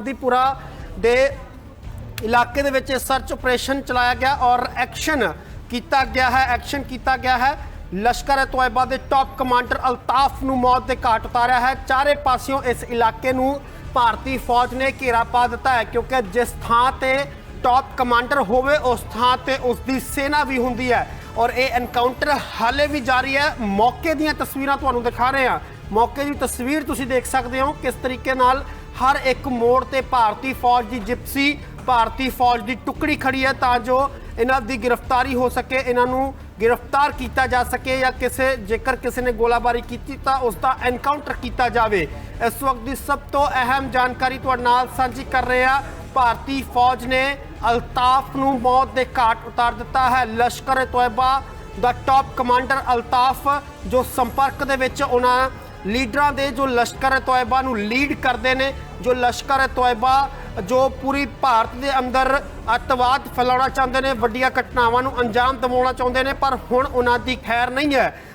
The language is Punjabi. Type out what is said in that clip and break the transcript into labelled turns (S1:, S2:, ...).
S1: ਚਾਂਦੀਪੁਰਾ ਦੇ ਇਲਾਕੇ ਦੇ ਵਿੱਚ ਸਰਚ ਆਪਰੇਸ਼ਨ ਚਲਾਇਆ ਗਿਆ ਔਰ ਐਕਸ਼ਨ ਕੀਤਾ ਗਿਆ ਹੈ, ਐਕਸ਼ਨ ਕੀਤਾ ਗਿਆ ਹੈ। ਲਸ਼ਕਰ ਤੋਇਬਾ ਦੇ ਟਾਪ ਕਮਾਂਡਰ ਅਲਤਾਫ ਨੂੰ ਮੌਤ ਦੇ ਘਾਟ ਉਤਾਰਿਆ ਹੈ। ਚਾਰੇ ਪਾਸਿਓਂ ਇਸ ਇਲਾਕੇ ਨੂੰ ਭਾਰਤੀ ਫੌਜ ਨੇ ਘੇਰਾ ਪਾ ਦਿੱਤਾ ਹੈ ਕਿਉਂਕਿ ਜਿਸ ਥਾਂ ਤੇ ਟਾਪ ਕਮਾਂਡਰ ਹੋਵੇ, ਉਸ ਥਾਂ ਤੇ ਉਸ ਦੀ ਸੈਨਾ ਵੀ ਹੁੰਦੀ ਹੈ ਔਰ ਇਹ ਐਨਕਾਊਂਟਰ ਹਾਲੇ ਵੀ ਜਾਰੀ ਹੈ। ਮੌਕੇ ਦੀਆਂ ਤਸਵੀਰਾਂ ਤੁਹਾਨੂੰ ਦਿਖਾ ਰਹੇ ਹਾਂ। ਮੌਕੇ ਦੀ ਤਸਵੀਰ ਤੁਸੀਂ ਦੇਖ ਸਕਦੇ ਹੋ ਕਿਸ ਤਰੀਕੇ ਨਾਲ ਹਰ ਇੱਕ ਮੋੜ ਤੇ ਭਾਰਤੀ ਫੌਜ ਦੀ ਜਿਪਸੀ, ਭਾਰਤੀ ਫੌਜ ਦੀ ਟੁਕੜੀ ਖੜੀ ਹੈ ਤਾਂ ਜੋ ਇਹਨਾਂ ਦੀ ਗ੍ਰਿਫਤਾਰੀ ਹੋ ਸਕੇ, ਇਹਨਾਂ ਨੂੰ ਗ੍ਰਿਫਤਾਰ ਕੀਤਾ ਜਾ ਸਕੇ ਜਾਂ ਕਿਸੇ, ਜੇਕਰ ਕਿਸੇ ਨੇ ਗੋਲਾਬਾਰੀ ਕੀਤੀ ਤਾਂ ਉਸ ਦਾ ਐਨਕਾਊਂਟਰ ਕੀਤਾ ਜਾਵੇ। ਇਸ ਵਕਤ ਦੀ ਸਭ ਤੋਂ ਅਹਿਮ ਜਾਣਕਾਰੀ ਤੁਹਾਡੇ ਨਾਲ ਸਾਂਝੀ ਕਰ ਰਹੇ ਹਾਂ। ਭਾਰਤੀ ਫੌਜ ਨੇ ਅਲਤਾਫ ਨੂੰ ਮੌਤ ਦੇ ਘਾਟ ਉਤਾਰ ਦਿੱਤਾ ਹੈ। ਲਸ਼ਕਰ ਤੋਇਬਾ ਦਾ ਟਾਪ ਕਮਾਂਡਰ ਅਲਤਾਫ, ਜੋ ਸੰਪਰਕ ਦੇ ਵਿੱਚ ਉਹਨਾਂ ਲੀਡਰਾਂ ਦੇ ਜੋ ਲਸ਼ਕਰ ਤੋਇਬਾ ਨੂੰ ਲੀਡ ਕਰਦੇ ਨੇ, ਜੋ ਲਸ਼ਕਰ ਤੋਇਬਾ, ਜੋ ਪੂਰੀ ਭਾਰਤ ਦੇ ਅੰਦਰ ਅੱਤਵਾਦ ਫੈਲਾਉਣਾ ਚਾਹੁੰਦੇ ਨੇ, ਵੱਡੀਆਂ ਘਟਨਾਵਾਂ ਨੂੰ ਅੰਜਾਮ ਦਿਵਾਉਣਾ ਚਾਹੁੰਦੇ ਨੇ, ਪਰ ਹੁਣ ਉਹਨਾਂ ਦੀ ਖੈਰ ਨਹੀਂ ਹੈ।